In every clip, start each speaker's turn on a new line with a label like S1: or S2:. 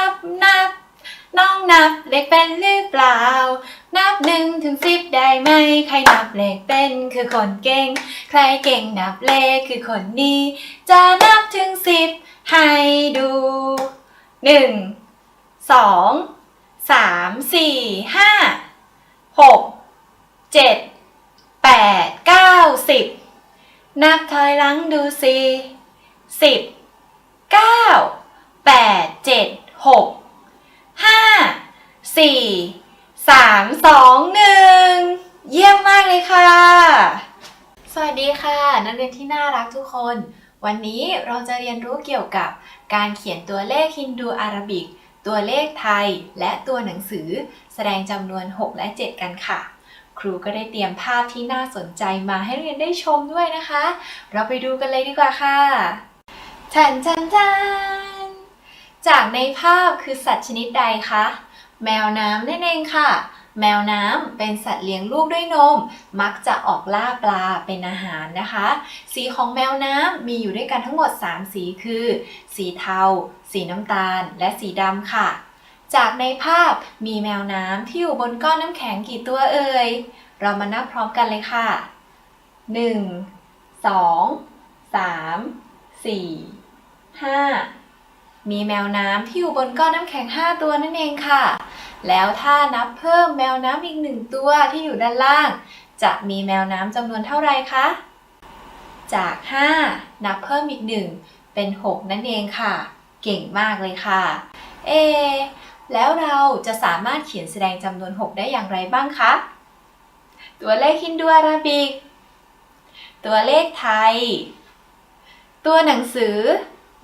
S1: นับนับ น้องนับเลขเป็นหรือเปล่า นับหนึ่งถึงสิบได้ไหม ใครนับเลขเป็นคือคนเก่ง ใครเก่งนับเลขคือคนดีจะนับถึงสิบให้ดูหนึ่งสองสามสี่ห้าหกเจ็ดแปดเก้าสิบนับถอยหลังดูสิสิบเก้าแปดเจ็ด หกห้าสี่สามสองหนึ่งเยี่ยมมากเลยค่ะ สวัสดีค่ะ นักเรียนที่น่ารักทุกคน วันนี้เราจะเรียนรู้เกี่ยวกับการเขียนตัวเลขฮินดูอาราบิก ตัวเลขไทยและตัวหนังสือ แสดงจำนวน 6 และ 7 กันค่ะ ครูก็ได้เตรียมภาพที่น่าสนใจมาให้นักเรียนได้ชมด้วยนะคะ เราไปดูกันเลยดีกว่าค่ะชันชันชัน จากในภาพคือสัตว์ชนิดใดคะ แมวน้ำนั่นเองค่ะ แมวน้ำเป็นสัตว์เลี้ยงลูกด้วยนม มักจะออกล่าปลาเป็นอาหารนะคะ สีของแมวน้ำมีอยู่ด้วยกันทั้งหมด 3 สีคือ สีเทา สีน้ำตาล และสีดำค่ะ จากในภาพมีแมวน้ำที่อยู่บนก้อนน้ำแข็งกี่ตัวเอ่ย เรามานับพร้อมกันเลยค่ะ 1 2 3 4 5 มีแมวน้ำที่อยู่บนก้อนน้ำแข็ง 5 ตัวนั่นเองค่ะ แล้วถ้านับเพิ่มแมวน้ำอีกหนึ่งตัวที่อยู่ด้านล่าง จะมีแมวน้ำจำนวนเท่าไรคะ จาก 5 นับเพิ่มอีก1เป็น 6 นั่นเองค่ะ เก่งมากเลยค่ะ เอ แล้วเราจะสามารถเขียนแสดงจำนวน 6 ได้อย่างไรบ้างคะ ตัวเลขฮินดูอาราบิก ตัวเลขไทย ตัวหนังสือ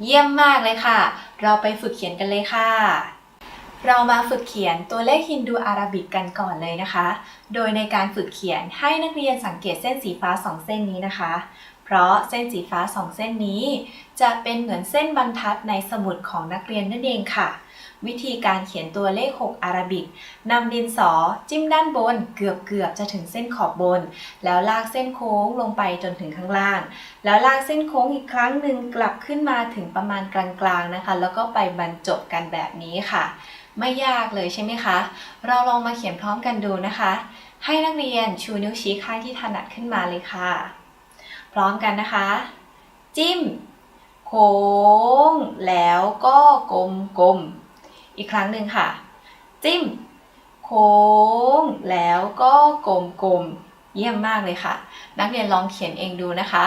S1: เยี่ยมมากเลยค่ะ เราไปฝึกเขียนกันเลยค่ะ เรามาฝึกเขียนตัวเลขฮินดูอาราบิกกันก่อนเลยนะคะ โดยในการฝึกเขียนให้นักเรียนสังเกตเส้นสีฟ้า 2 เส้นนี้นะคะ เพราะเส้นสีฟ้า 2 เส้นนี้ จะเป็นเหมือนเส้นบรรทัดในสมุดของนักเรียนนั่นเองค่ะ วิธีการเขียนตัวเลข 6 อาราบิกนำดินสอจิ้มด้านบน เกือบเกือบๆจะถึงเส้นขอบบน แล้วลากเส้นโค้งลงไปจนถึงข้างล่าง แล้วลากเส้นโค้งอีกครั้งหนึ่งกลับขึ้นมาถึงประมาณกลางๆนะคะ แล้วก็ไปบรรจบกันแบบนี้ค่ะ ไม่ยากเลยใช่ไหมคะ เราลองมาเขียนพร้อมกันดูนะคะ ให้นักเรียนชูนิ้วชี้ข้างที่ถนัดขึ้นมาเลยค่ะ พร้อมกันนะคะ จิ้ม โค้ง แล้วก็กลมๆ อีกครั้งหนึ่งค่ะ จิ้ม โค้ง แล้วก็กลมกลมๆ เยี่ยมมากเลยค่ะ นักเรียนลองเขียนเองดูนะคะ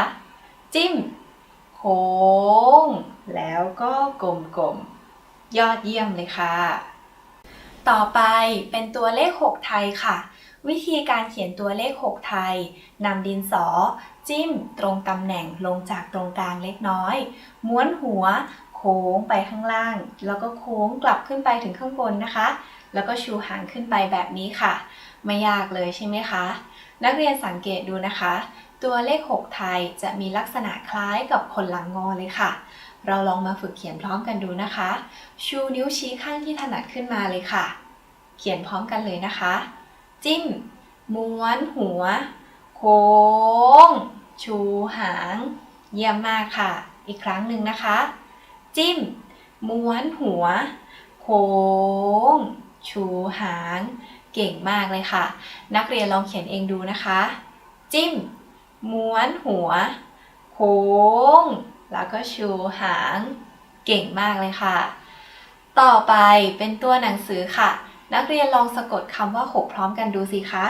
S1: จิ้ม โค้ง แล้วก็กลมกลมๆ ยอดเยี่ยมเลยค่ะ ต่อไปเป็นตัวเลข 6 ไทยค่ะวิธีการเขียนตัวเลข 6 ไทย นำดินสอ จิ้ม ตรงตำแหน่งลงจากตรงกลางเล็กน้อย ม้วนหัว โค้งไปข้างล่าง แล้วก็โค้งกลับขึ้นไปถึงข้างบนนะคะ แล้วก็ชูหางขึ้นไปแบบนี้ค่ะ ไม่ยากเลยใช่ไหมคะ นักเรียนสังเกตดูนะคะ ตัวเลข 6 ไทยจะมีลักษณะคล้ายกับคนหลังงอเลยค่ะ เราลองมาฝึกเขียนพร้อมกันดูนะคะ ชูนิ้วชี้ข้างที่ถนัดขึ้นมาเลยค่ะ เขียนพร้อมกันเลยนะคะ จิ้ม ม้วนหัว โค้ง ชูหาง เยี่ยมมากค่ะ อีกครั้งหนึ่งนะคะ จิ้ม ม้วนหัว โค้ง ชูหาง เก่งมากเลยค่ะ นักเรียนลองเขียนเองดูนะคะ จิ้ม ม้วนหัว โค้ง แล้วก็ชูหาง เก่งมากเลยค่ะ ต่อไปเป็นตัวหนังสือค่ะ นักเรียนลองสะกดคำว่า6พร้อมกันดูสิคะ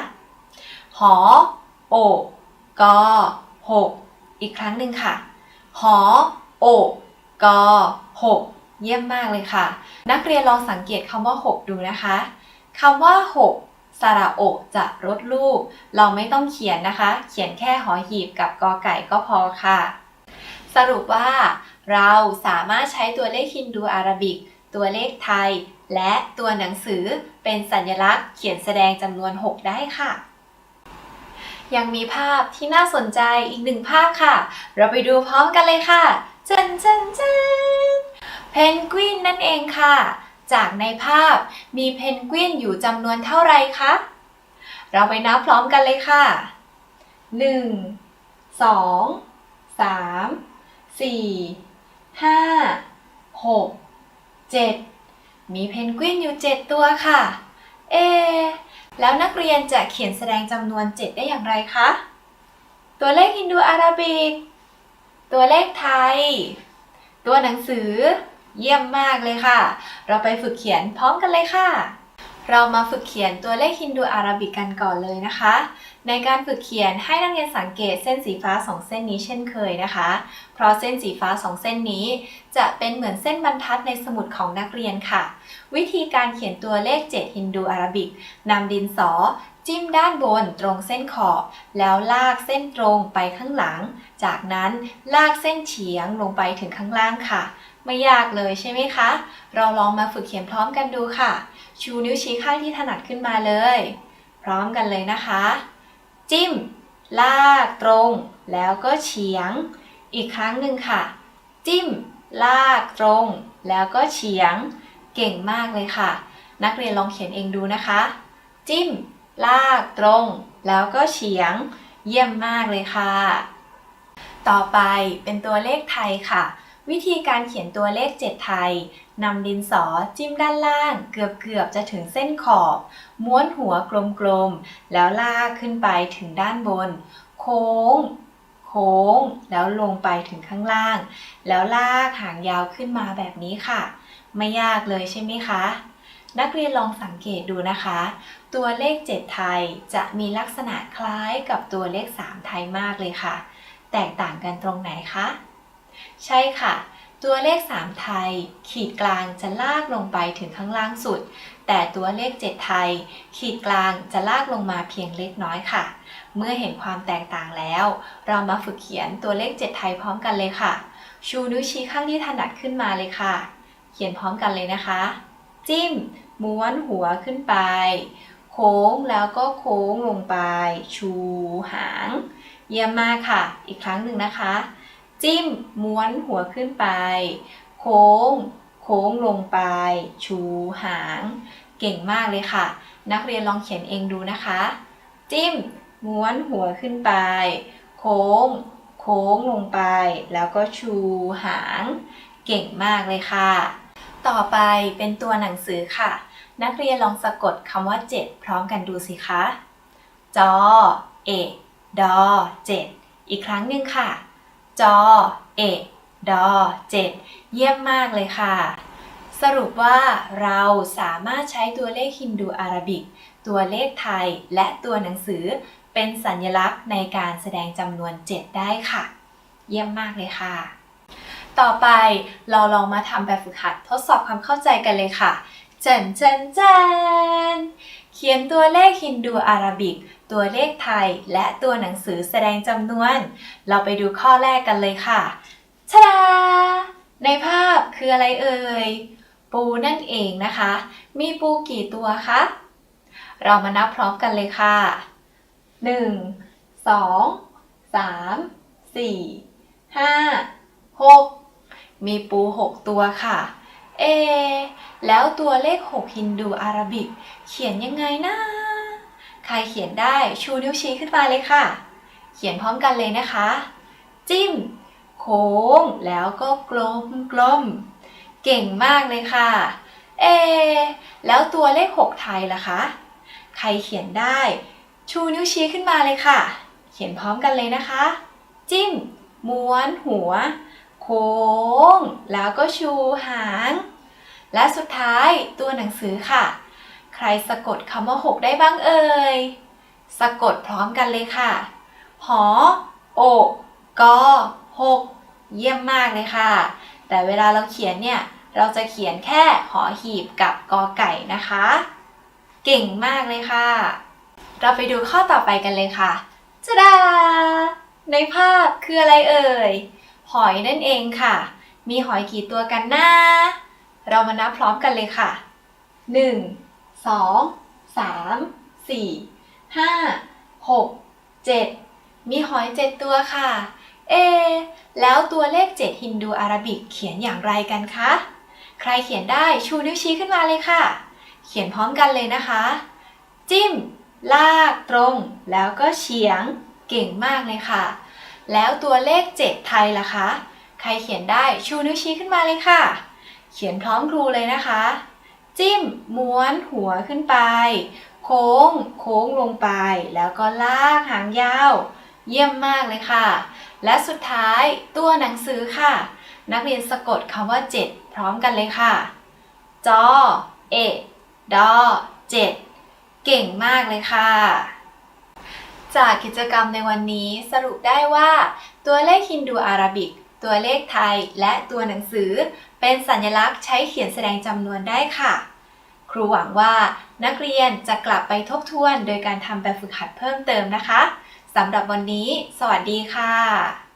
S1: หอ โอกกอหกอีกครั้งหนึ่งค่ะ หอ โอก กอหกเยี่ยมมากเลยค่ะ นักเรียนลองสังเกตคำว่า 6 ดูนะคะคำว่า 6 สระโอกจะลดรูป เราไม่ต้องเขียนนะคะ เขียนแค่หอหีบกับกอไก่ก็พอค่ะ สรุปว่า เราสามารถใช้ตัวเลขฮินดูอาราบิก ตัวเลขไทย และตัวหนังสือเป็นสัญลักษณ์เขียนแสดงจำนวน 6 ได้ค่ะยังมีภาพที่น่าสนใจอีกหนึ่งภาพค่ะ เราไปดูพร้อมกันเลยค่ะ จันจันจันเพนกวินนั่นเองค่ะ จากในภาพมีเพนกวินอยู่จำนวนเท่าไรคะ เราไปนับพร้อมกันเลยค่ะ 1 2 3 4 5 6 7 มีเพนกวินอยู่ 7 ตัวค่ะ เอ แล้วนักเรียนจะเขียนแสดงจำนวน 7 ได้อย่างไรคะ ตัวเลขฮินดูอาราบิก ตัวเลขไทย ตัวหนังสือ เยี่ยมมากเลยค่ะ เราไปฝึกเขียนพร้อมกันเลยค่ะ เรามาฝึกเขียนตัวเลขฮินดูอาราบิกกันก่อนเลยนะคะ ในการฝึกเขียนให้นักเรียนสังเกตเส้นสีฟ้า 2 เส้นนี้เช่นเคยนะคะ เพราะเส้นสีฟ้า 2 เส้นนี้ จะเป็นเหมือนเส้นบรรทัดในสมุดของนักเรียนค่ะ วิธีการเขียนตัวเลข 7 ฮินดูอาราบิกนำดินสอ จิ้มด้านบนตรงเส้นขอบ แล้วลากเส้นตรงไปข้างหลัง จากนั้นลากเส้นเฉียงลงไปถึงข้างล่างค่ะไม่ยากเลยใช่ไหมคะ เราลองมาฝึกเขียนพร้อมกันดูค่ะ ชูนิ้วชี้ข้างที่ถนัดขึ้นมาเลย พร้อมกันเลยนะคะ จิ้ม ลากตรง แล้วก็เฉียง อีกครั้งหนึ่งค่ะ จิ้ม ลากตรง แล้วก็เฉียง เก่งมากเลยค่ะ นักเรียนลองเขียนเองดูนะคะ จิ้ม ลากตรง แล้วก็เฉียง เยี่ยมมากเลยค่ะ ต่อไปเป็นตัวเลขไทยค่ะ วิธีการเขียนตัวเลข 7 ไทยนำดินสอจิ้มด้านล่าง เกือบๆจะถึงเส้นขอบ ม้วนหัวกลมๆ แล้วลากขึ้นไปถึงด้านบน โค้ง โค้ง แล้วลงไปถึงข้างล่าง แล้วลากหางยาวขึ้นมาแบบนี้ค่ะ ไม่ยากเลยใช่ไหมคะ นักเรียนลองสังเกตดูนะคะ ตัวเลข 7 ไทยจะมีลักษณะคล้ายกับตัวเลข 3 ไทยมากเลยค่ะ แตกต่างกันตรงไหนคะ ใช่ค่ะ ตัวเลข 3 ไทย ขีดกลางจะลากลงไปถึงข้างล่างสุด แต่ตัวเลข 7 ไทย ขีดกลางจะลากลงมาเพียงเล็กน้อยค่ะ เมื่อเห็นความแตกต่างแล้ว เรามาฝึกเขียนตัวเลข 7 ไทยพร้อมกันเลยค่ะ ชูนิ้วชี้ข้างที่ถนัดขึ้นมาเลยค่ะ เขียนพร้อมกันเลยนะคะ จิ้ม ม้วนหัวขึ้นไป โค้งแล้วก็โค้งลงไป ชูหาง เยี่ยมมากค่ะ อีกครั้งหนึ่งนะคะ จิ้ม ม้วนหัวขึ้นไป โค้ง โค้งลงไป ชูหาง เก่งมากเลยค่ะ นักเรียนลองเขียนเองดูนะคะ จิ้ม ม้วนหัวขึ้นไป โค้ง โค้งลงไป แล้วก็ชูหาง เก่งมากเลยค่ะ ต่อไปเป็นตัวหนังสือค่ะ นักเรียนลองสะกดคำว่า 7 พร้อมกันดูสิคะ จอ เอดอ7อีกครั้งหนึ่งค่ะ จอ เอกดอ7เยี่ยมมากเลยค่ะ สรุปว่าเราสามารถใช้ตัวเลขฮินดูอาราบิก ตัวเลขไทยและตัวหนังสือเป็นสัญลักษณ์ในการแสดงจำนวน 7 ได้ค่ะ เยี่ยมมากเลยค่ะ ต่อไปเราลองมาทำแบบฝึกหัดทดสอบความเข้าใจกันเลยค่ะเจนเจนเจนเขียนตัวเลขฮินดูอาราบิก ตัวเลขไทยและตัวหนังสือแสดงจำนวน เราไปดูข้อแรกกันเลยค่ะชดาในภาพคืออะไรเอ่ย ปูนั่นเองนะคะ มีปูกี่ตัวคะ เรามานับพร้อมกันเลยค่ะ 1 2 3 4 5 6 มีปู 6 ตัวค่ะ เอ แล้วตัวเลข 6 ฮินดูอาราบิก เขียนยังไงนะ ใครเขียนได้ชูนิ้วชี้ขึ้นมาเลยค่ะ เขียนพร้อมกันเลยนะคะ จิ้ม โค้ง แล้วก็กลมกลม เก่งมากเลยค่ะ เอ แล้วตัวเลข 6 ไทยล่ะคะ ใครเขียนได้ ชูนิ้วชี้ขึ้นมาเลยค่ะ เขียนพร้อมกันเลยนะคะ จิ้ม ม้วนหัว โค้ง แล้วก็ชูหาง และสุดท้ายตัวหนังสือค่ะ ใครสะกดคำว่า6ได้บ้างเอ่ย สะกดพร้อมกันเลยค่ะ หอ โอกกอหก เยี่ยมมากเลยค่ะ แต่เวลาเราเขียนเนี่ย เราจะเขียนแค่หอหีบกับกอไก่นะคะ เก่งมากเลยค่ะ เราไปดูข้อต่อไปกันเลยค่ะจะดาในภาพคืออะไรเอ่ย หอยนั่นเองค่ะ มีหอยกี่ตัวกันนะ เรามานับพร้อมกันเลยค่ะ 1 2 3 4 5 6 7มีหอย7ตัวค่ะ เอ แล้วตัวเลข7ฮินดูอาราบิกเขียนอย่างไรกันคะ ใครเขียนได้ชูนิ้วชี้ขึ้นมาเลยค่ะ เขียนพร้อมกันเลยนะคะ จิ้ม ลากตรง แล้วก็เฉียง เก่งมากเลยค่ะ แล้วตัวเลข7ไทยล่ะคะ ใครเขียนได้ชูนิ้วชี้ขึ้นมาเลยค่ะ เขียนพร้อมครูเลยนะคะ จิ้ม ม้วนหัวขึ้นไป โค้ง โค้งลงไป แล้วก็ลากหางยาว เยี่ยมมากเลยค่ะ และสุดท้ายตัวหนังสือค่ะ นักเรียนสะกดคำว่า 7 พร้อมกันเลยค่ะ จอ เอ ดอ เจ็ด เก่งมากเลยค่ะ จากกิจกรรมในวันนี้สรุปได้ว่า ตัวเลขฮินดูอาราบิกตัวเลขไทยและตัวหนังสือ เป็นสัญลักษณ์ใช้เขียนแสดงจำนวนได้ค่ะ ครูหวังว่านักเรียนจะกลับไปทบทวนโดยการทำแบบฝึกหัดเพิ่มเติมนะคะสำหรับวันนี้ สวัสดีค่ะ